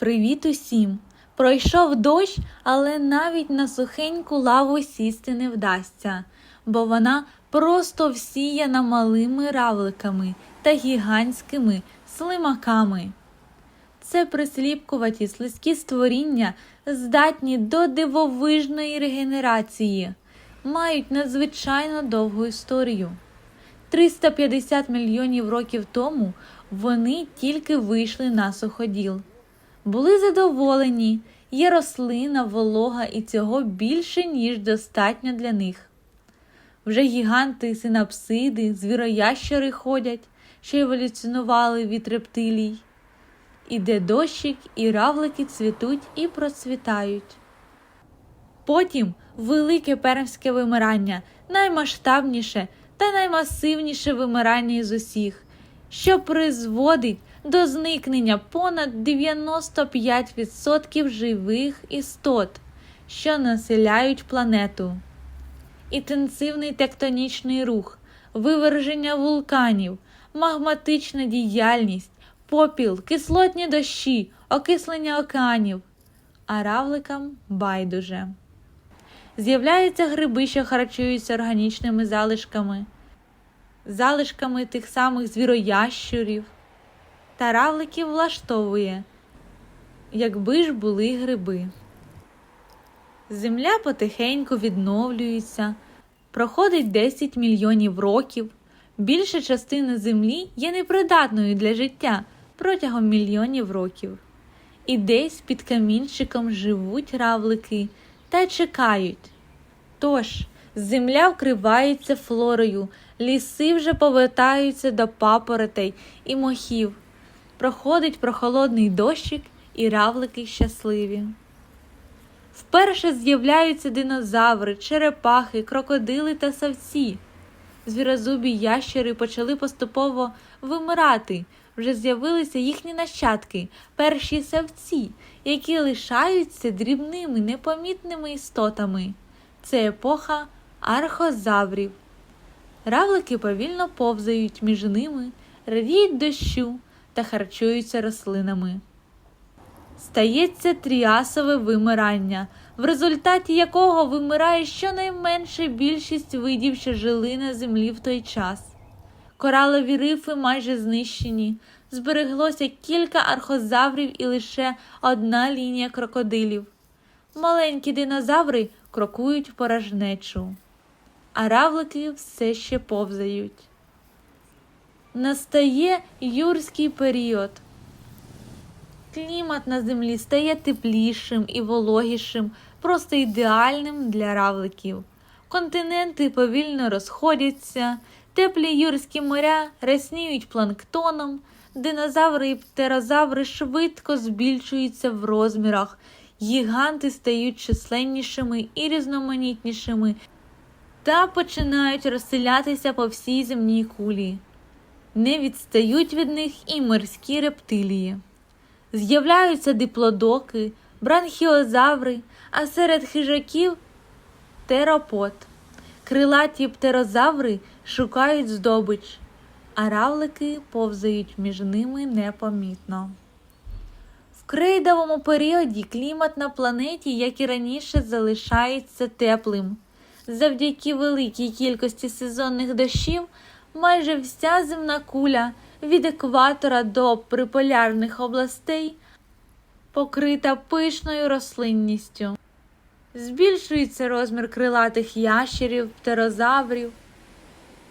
Привіт усім! Пройшов дощ, але навіть на сухеньку лаву сісти не вдасться, бо вона просто всіяна малими равликами та гігантськими слимаками. Це присліпкуваті слизькі створіння, здатні до дивовижної регенерації, мають надзвичайно довгу історію. 350 мільйонів років тому вони тільки вийшли на суходіл. Були задоволені, є рослина, волога і цього більше, ніж достатньо для них. Вже гіганти, синапсиди, звіроящери ходять, що еволюціонували від рептилій. Іде дощик, і равлики цвітуть і процвітають. Потім велике пермське вимирання, наймасштабніше та наймасивніше вимирання із усіх, що призводить до зникнення понад 95% живих істот, що населяють планету. Інтенсивний тектонічний рух, виверження вулканів, магматична діяльність, попіл, кислотні дощі, окислення океанів, а равликам байдуже. З'являються гриби, що харчуються органічними залишками, залишками тих самих звіроящурів. Та равликів влаштовує, якби ж були гриби. Земля потихеньку відновлюється, проходить 10 мільйонів років. Більша частина землі є непридатною для життя протягом мільйонів років. І десь під камінчиком живуть равлики та чекають. Тож, земля вкривається флорою, ліси вже повертаються до папоротей і мохів. Проходить прохолодний дощик, і равлики щасливі. Вперше з'являються динозаври, черепахи, крокодили та савці. Звірозубі ящери почали поступово вимирати, вже з'явилися їхні нащадки, перші савці, які лишаються дрібними непомітними істотами. Це епоха архозаврів. Равлики повільно повзають між ними, радіють дощу та харчуються рослинами. Стається тріасове вимирання, в результаті якого вимирає щонайменше більшість видів, що жили на землі в той час. Коралові рифи майже знищені, збереглося кілька архозаврів і лише одна лінія крокодилів. Маленькі динозаври крокують порожнечу, а равлики все ще повзають. Настає юрський період. Клімат на землі стає теплішим і вологішим, просто ідеальним для равликів. Континенти повільно розходяться, теплі юрські моря рясніють планктоном, динозаври і птерозаври швидко збільшуються в розмірах, гіганти стають численнішими і різноманітнішими та починають розселятися по всій земній кулі. Не відстають від них і морські рептилії. З'являються диплодоки, бранхіозаври, а серед хижаків теропод. Крилаті птерозаври шукають здобич, а равлики повзають між ними непомітно. В крейдовому періоді клімат на планеті, як і раніше, залишається теплим. Завдяки великій кількості сезонних дощів майже вся земна куля від екватора до приполярних областей покрита пишною рослинністю. Збільшується розмір крилатих ящерів, птерозаврів,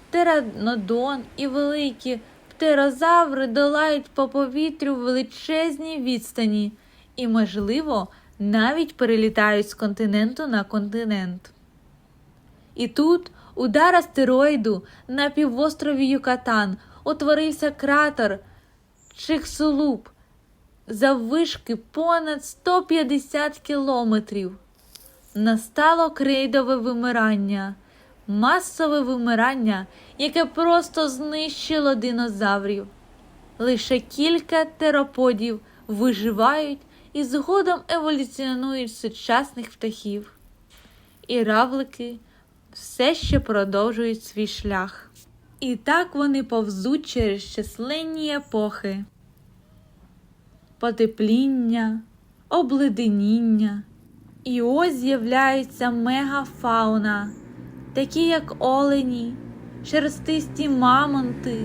птеранодон і великі птерозаври долають по повітрю величезні відстані і, можливо, навіть перелітають з континенту на континент. І тут удар астероїду на півострові Юкатан утворився кратер Чиксулуп заввишки понад 150 кілометрів. Настало крейдове вимирання, масове вимирання, яке просто знищило динозаврів. Лише кілька тероподів виживають і згодом еволюціонують сучасних птахів. І равлики все ще продовжують свій шлях. І так вони повзуть через численні епохи. потепління, обледеніння. І ось з'являється мегафауна, такі як олені, шерстисті мамонти,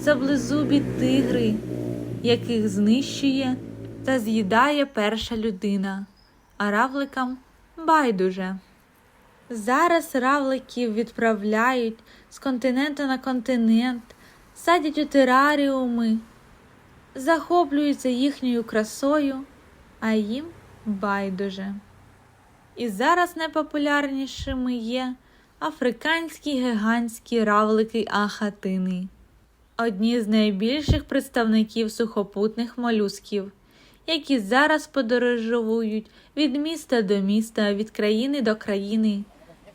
саблезубі тигри, яких знищує та з'їдає перша людина, а равликам байдуже. Зараз равликів відправляють з континенту на континент, садять у тераріуми, захоплюються їхньою красою, а їм байдуже. І зараз найпопулярнішими є африканські гігантські равлики ахатини, одні з найбільших представників сухопутних молюсків, які зараз подорожують від міста до міста, від країни до країни,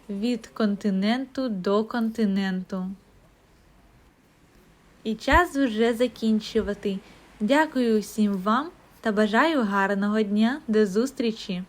від континенту до континенту. І час вже закінчувати. Дякую усім вам та бажаю гарного дня. До зустрічі!